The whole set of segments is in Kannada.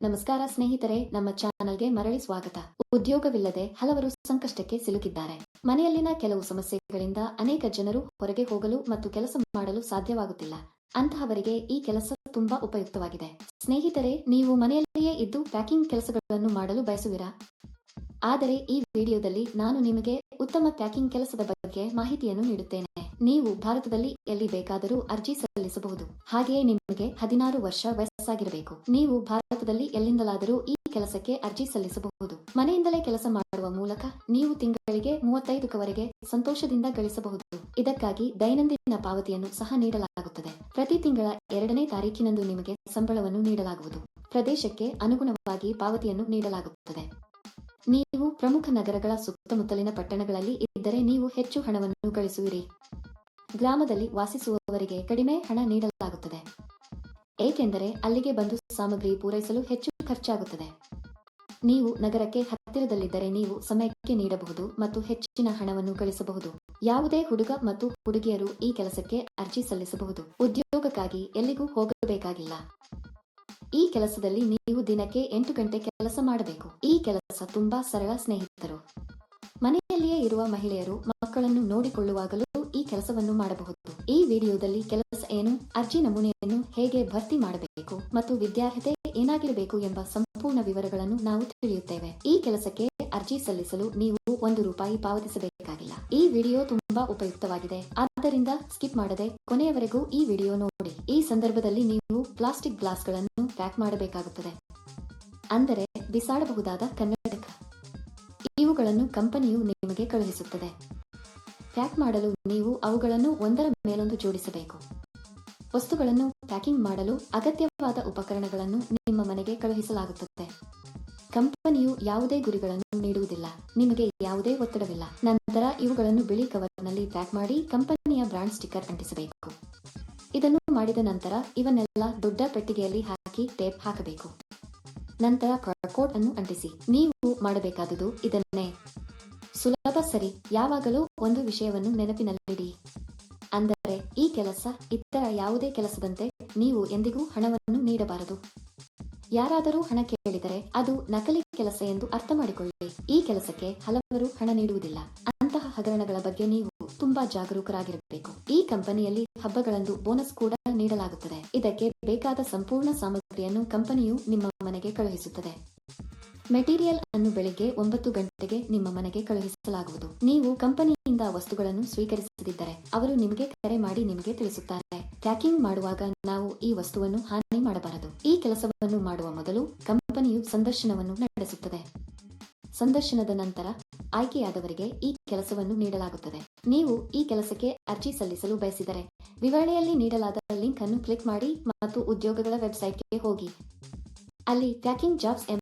ನಮಸ್ಕಾರ ಸ್ನೇಹಿತರೆ, ನಮ್ಮ ಚಾನಲ್ಗೆ ಮರಳಿ ಸ್ವಾಗತ. ಉದ್ಯೋಗವಿಲ್ಲದೆ ಹಲವರು ಸಂಕಷ್ಟಕ್ಕೆ ಸಿಲುಕಿದ್ದಾರೆ. ಮನೆಯಲ್ಲಿನ ಕೆಲವು ಸಮಸ್ಯೆಗಳಿಂದ ಅನೇಕ ಜನರು ಹೊರಗೆ ಹೋಗಲು ಮತ್ತು ಕೆಲಸ ಮಾಡಲು ಸಾಧ್ಯವಾಗುತ್ತಿಲ್ಲ. ಅಂತಹವರಿಗೆ ಈ ಕೆಲಸ ತುಂಬಾ ಉಪಯುಕ್ತವಾಗಿದೆ. ಸ್ನೇಹಿತರೆ, ನೀವು ಮನೆಯಲ್ಲಿಯೇ ಇದ್ದು ಪ್ಯಾಕಿಂಗ್ ಕೆಲಸಗಳನ್ನು ಮಾಡಲು ಬಯಸುವಿರಾ? ಆದರೆ ಈ ವಿಡಿಯೋದಲ್ಲಿ ನಾನು ನಿಮಗೆ ಉತ್ತಮ ಪ್ಯಾಕಿಂಗ್ ಕೆಲಸದ ಬಗ್ಗೆ ಮಾಹಿತಿಯನ್ನು ನೀಡುತ್ತೇನೆ. ನೀವು ಭಾರತದಲ್ಲಿ ಎಲ್ಲಿ ಬೇಕಾದರೂ ಅರ್ಜಿ ಸಲ್ಲಿಸಬಹುದು. ಹಾಗೆಯೇ ನಿಮಗೆ ಹದಿನಾರು ವರ್ಷ ವಯಸ್ಸಾಗಿರಬೇಕು. ನೀವು ಭಾರತದಲ್ಲಿ ಎಲ್ಲಿಂದಲಾದರೂ ಈ ಕೆಲಸಕ್ಕೆ ಅರ್ಜಿ ಸಲ್ಲಿಸಬಹುದು. ಮನೆಯಿಂದಲೇ ಕೆಲಸ ಮಾಡುವ ಮೂಲಕ ನೀವು ತಿಂಗಳಿಗೆ ಮೂವತ್ತೈದಕವರೆಗೆ ಸಂತೋಷದಿಂದ ಗಳಿಸಬಹುದು. ಇದಕ್ಕಾಗಿ ದೈನಂದಿನ ಪಾವತಿಯನ್ನು ಸಹ ನೀಡಲಾಗುತ್ತದೆ. ಪ್ರತಿ ತಿಂಗಳ ಎರಡನೇ ತಾರೀಕಿನಂದು ನಿಮಗೆ ಸಂಬಳವನ್ನು ನೀಡಲಾಗುವುದು. ಪ್ರದೇಶಕ್ಕೆ ಅನುಗುಣವಾಗಿ ಪಾವತಿಯನ್ನು ನೀಡಲಾಗುತ್ತದೆ. ನೀವು ಪ್ರಮುಖ ನಗರಗಳ ಸುತ್ತಮುತ್ತಲಿನ ಪಟ್ಟಣಗಳಲ್ಲಿ ಇದ್ದರೆ ನೀವು ಹೆಚ್ಚು ಹಣವನ್ನು ಗಳಿಸುವಿರಿ. ಗ್ರಾಮದಲ್ಲಿ ವಾಸಿಸುವವರಿಗೆ ಕಡಿಮೆ ಹಣ ನೀಡಲಾಗುತ್ತದೆ. ಏಕೆಂದರೆ ಅಲ್ಲಿಗೆ ಬಂದು ಸಾಮಗ್ರಿ ಪೂರೈಸಲು ಹೆಚ್ಚು ಖರ್ಚಾಗುತ್ತದೆ. ನೀವು ನಗರಕ್ಕೆ ಹತ್ತಿರದಲ್ಲಿದ್ದರೆ ನೀವು ಸಮಯಕ್ಕೆ ನೀಡಬಹುದು ಮತ್ತು ಹೆಚ್ಚಿನ ಹಣವನ್ನು ಗಳಿಸಬಹುದು. ಯಾವುದೇ ಹುಡುಗ ಮತ್ತು ಹುಡುಗಿಯರು ಈ ಕೆಲಸಕ್ಕೆ ಅರ್ಜಿ ಸಲ್ಲಿಸಬಹುದು. ಉದ್ಯೋಗಕ್ಕಾಗಿ ಎಲ್ಲಿಗೂ ಹೋಗಬೇಕಾಗಿಲ್ಲ. ಈ ಕೆಲಸದಲ್ಲಿ ನೀವು ದಿನಕ್ಕೆ ಎಂಟು ಗಂಟೆ ಕೆಲಸ ಮಾಡಬೇಕು. ಈ ಕೆಲಸ ತುಂಬಾ ಸರಳ ಸ್ನೇಹಿತರು. ಮನೆಯಲ್ಲಿಯೇ ಇರುವ ಮಹಿಳೆಯರು ಮಕ್ಕಳನ್ನು ನೋಡಿಕೊಳ್ಳುವಾಗಲೂ ಕೆಲಸವನ್ನು ಮಾಡಬಹುದು. ಈ ವಿಡಿಯೋದಲ್ಲಿ ಕೆಲಸ ಏನು, ಅರ್ಜಿ ನಮೂನೆಯನ್ನು ಹೇಗೆ ಭರ್ತಿ ಮಾಡಬೇಕು ಮತ್ತು ವಿದ್ಯಾರ್ಹತೆ ಏನಾಗಿರಬೇಕು ಎಂಬ ಸಂಪೂರ್ಣ ವಿವರಗಳನ್ನು ನಾವು ತಿಳಿಯುತ್ತೇವೆ. ಈ ಕೆಲಸಕ್ಕೆ ಅರ್ಜಿ ಸಲ್ಲಿಸಲು ನೀವು ಒಂದು ರೂಪಾಯಿ ಪಾವತಿಸಬೇಕಾಗಿಲ್ಲ. ಈ ವಿಡಿಯೋ ತುಂಬಾ ಉಪಯುಕ್ತವಾಗಿದೆ. ಆದ್ದರಿಂದ ಸ್ಕಿಪ್ ಮಾಡದೆ ಕೊನೆಯವರೆಗೂ ಈ ವಿಡಿಯೋ ನೋಡಿ. ಈ ಸಂದರ್ಭದಲ್ಲಿ ನೀವು ಪ್ಲಾಸ್ಟಿಕ್ ಗ್ಲಾಸ್ಗಳನ್ನು ಪ್ಯಾಕ್ ಮಾಡಬೇಕಾಗುತ್ತದೆ. ಅಂದರೆ ಬಿಸಾಡಬಹುದಾದ ಕನ್ನಡಕ. ಇವುಗಳನ್ನು ಕಂಪನಿಯು ನಿಮಗೆ ಕಳುಹಿಸುತ್ತದೆ. ಪ್ಯಾಕ್ ಮಾಡಲು ನೀವು ಅವುಗಳನ್ನು ಒಂದರ ಮೇಲೊಂದು ಜೋಡಿಸಬೇಕು. ವಸ್ತುಗಳನ್ನು ಪ್ಯಾಕಿಂಗ್ ಮಾಡಲು ಅಗತ್ಯವಾದ ಉಪಕರಣಗಳನ್ನು ನಿಮ್ಮ ಮನೆಗೆ ಕಳುಹಿಸಲಾಗುತ್ತದೆ. ಕಂಪನಿಯು ಯಾವುದೇ ಗುರಿಗಳನ್ನು ನೀಡುವುದಿಲ್ಲ. ನಿಮಗೆ ಯಾವುದೇ ಒತ್ತಡವಿಲ್ಲ. ನಂತರ ಇವುಗಳನ್ನು ಬಿಳಿ ಕವರ್ನಲ್ಲಿ ಪ್ಯಾಕ್ ಮಾಡಿ ಕಂಪನಿಯ ಬ್ರಾಂಡ್ ಸ್ಟಿಕ್ಕರ್ ಅಂಟಿಸಬೇಕು. ಇದನ್ನು ಮಾಡಿದ ನಂತರ ಇವನ್ನೆಲ್ಲ ದೊಡ್ಡ ಪೆಟ್ಟಿಗೆಯಲ್ಲಿ ಹಾಕಿ ಟೇಪ್ ಹಾಕಬೇಕು. ನಂತರ ಕೋಟ್ ಅನ್ನು ಅಂಟಿಸಿ. ನೀವು ಮಾಡಬೇಕಾದುದು ಇದನ್ನೇ. ಸುಲಭ ಸರಿ. ಯಾವಾಗಲೂ ಒಂದು ವಿಷಯವನ್ನು ನೆನಪಿನಲ್ಲಿಡಿ. ಅಂದರೆ, ಈ ಕೆಲಸ ಇತರ ಯಾವುದೇ ಕೆಲಸದಂತೆ ನೀವು ಎಂದಿಗೂ ಹಣವನ್ನು ನೀಡಬಾರದು. ಯಾರಾದರೂ ಹಣ ಕೇಳಿದರೆ ಅದು ನಕಲಿ ಕೆಲಸ ಎಂದು ಅರ್ಥ ಮಾಡಿಕೊಳ್ಳಿ ಈ ಕೆಲಸಕ್ಕೆ ಹಲವರು ಹಣ ನೀಡುವುದಿಲ್ಲ. ಅಂತಹ ಹಗರಣಗಳ ಬಗ್ಗೆ ನೀವು ತುಂಬಾ ಜಾಗರೂಕರಾಗಿರಬೇಕು. ಈ ಕಂಪನಿಯಲ್ಲಿ ಹಬ್ಬಗಳಂದು ಬೋನಸ್ ಕೂಡ ನೀಡಲಾಗುತ್ತದೆ. ಇದಕ್ಕೆ ಬೇಕಾದ ಸಂಪೂರ್ಣ ಸಾಮಗ್ರಿಯನ್ನು ಕಂಪನಿಯು ನಿಮ್ಮ ಮನೆಗೆ ಕಳುಹಿಸುತ್ತದೆ. ಮೆಟೀರಿಯಲ್ ಅನ್ನು ಬೆಳಿಗ್ಗೆ ಒಂಬತ್ತು ಗಂಟೆಗೆ ನಿಮ್ಮ ಮನೆಗೆ ಕಳುಹಿಸಲಾಗುವುದು. ನೀವು ಕಂಪನಿಯಿಂದ ವಸ್ತುಗಳನ್ನು ಸ್ವೀಕರಿಸದಿದ್ದರೆ ಅವರು ನಿಮಗೆ ಕರೆ ಮಾಡಿ ನಿಮಗೆ ತಿಳಿಸುತ್ತಾರೆ. ಪ್ಯಾಕಿಂಗ್ ಮಾಡುವಾಗ ನಾವು ಈ ವಸ್ತುವನ್ನು ಹಾನಿ ಮಾಡಬಾರದು. ಈ ಕೆಲಸವನ್ನು ಮಾಡುವ ಮೊದಲು ಕಂಪನಿಯು ಸಂದರ್ಶನವನ್ನು ನಡೆಸುತ್ತದೆ. ಸಂದರ್ಶನದ ನಂತರ ಆಯ್ಕೆಯಾದವರಿಗೆ ಈ ಕೆಲಸವನ್ನು ನೀಡಲಾಗುತ್ತದೆ. ನೀವು ಈ ಕೆಲಸಕ್ಕೆ ಅರ್ಜಿ ಸಲ್ಲಿಸಲು ಬಯಸಿದರೆ ವಿವರಣೆಯಲ್ಲಿ ನೀಡಲಾದ ಲಿಂಕ್ ಅನ್ನು ಕ್ಲಿಕ್ ಮಾಡಿ ಮತ್ತು ಉದ್ಯೋಗಗಳ ವೆಬ್ಸೈಟ್ಗೆ ಹೋಗಿ. ಅಲ್ಲಿ ಪ್ಯಾಕಿಂಗ್ ಜಾಬ್ಸ್ ಎಂಬ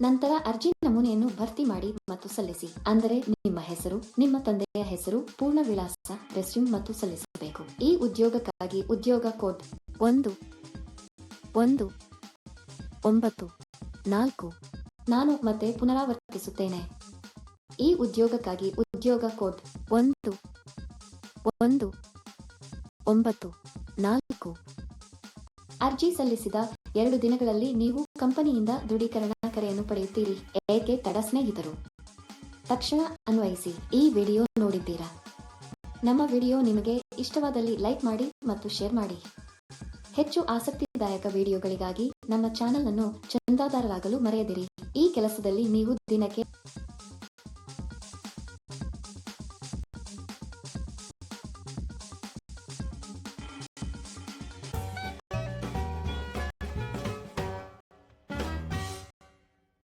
ನಂತರ ಅರ್ಜಿ ನಮೂನೆಯನ್ನು ಭರ್ತಿ ಮಾಡಿ ಮತ್ತು ಸಲ್ಲಿಸಿ. ಅಂದರೆ ನಿಮ್ಮ ಹೆಸರು, ನಿಮ್ಮ ತಂದೆಯ ಹೆಸರು, ಪೂರ್ಣ ವಿಳಾಸ, ರೆಸ್ಯೂಮ್ ಮತ್ತು ಸಲ್ಲಿಸಬೇಕು. ಈ ಉದ್ಯೋಗಕ್ಕಾಗಿ ಉದ್ಯೋಗ ಕೋಡ್ ಒಂದು ಒಂದು, ಒಂಬತ್ತು, ನಾಲ್ಕು ನಾನು ಮತ್ತೆ ಪುನರಾವರ್ತಿಸುತ್ತೇನೆ. ಈ ಉದ್ಯೋಗಕ್ಕಾಗಿ ಉದ್ಯೋಗ ಕೋಡ್ ಒಂದು ಒಂದು, ಒಂಬತ್ತು, ನಾಲ್ಕು. ಅರ್ಜಿ ಸಲ್ಲಿಸಿದ ಎರಡು ದಿನಗಳಲ್ಲಿ ನೀವು ಕಂಪನಿಯಿಂದ ದೃಢೀಕರಣ ಕರೆಯನ್ನು ಪಡೆಯುತ್ತೀರಿ. ಏಕೆ ತಡ ಸ್ನೇಹಿತರು? ತಕ್ಷಣ ಅನ್ವಯಿಸಿ, ಈ ವಿಡಿಯೋ ನೋಡಿದ್ದೀರಾ? ನಮ್ಮ ವಿಡಿಯೋ ನಿಮಗೆ ಇಷ್ಟವಾದಲ್ಲಿ ಲೈಕ್ ಮಾಡಿ ಮತ್ತು ಶೇರ್ ಮಾಡಿ. ಹೆಚ್ಚು ಆಸಕ್ತಿದಾಯಕ ವಿಡಿಯೋಗಳಿಗಾಗಿ ನಮ್ಮ ಚಾನೆಲ್ ಅನ್ನು ಚಂದಾದಾರರಾಗಲು ಮರೆಯದಿರಿ. ಈ ಕೆಲಸದಲ್ಲಿ ನೀವು ದಿನಕ್ಕೆ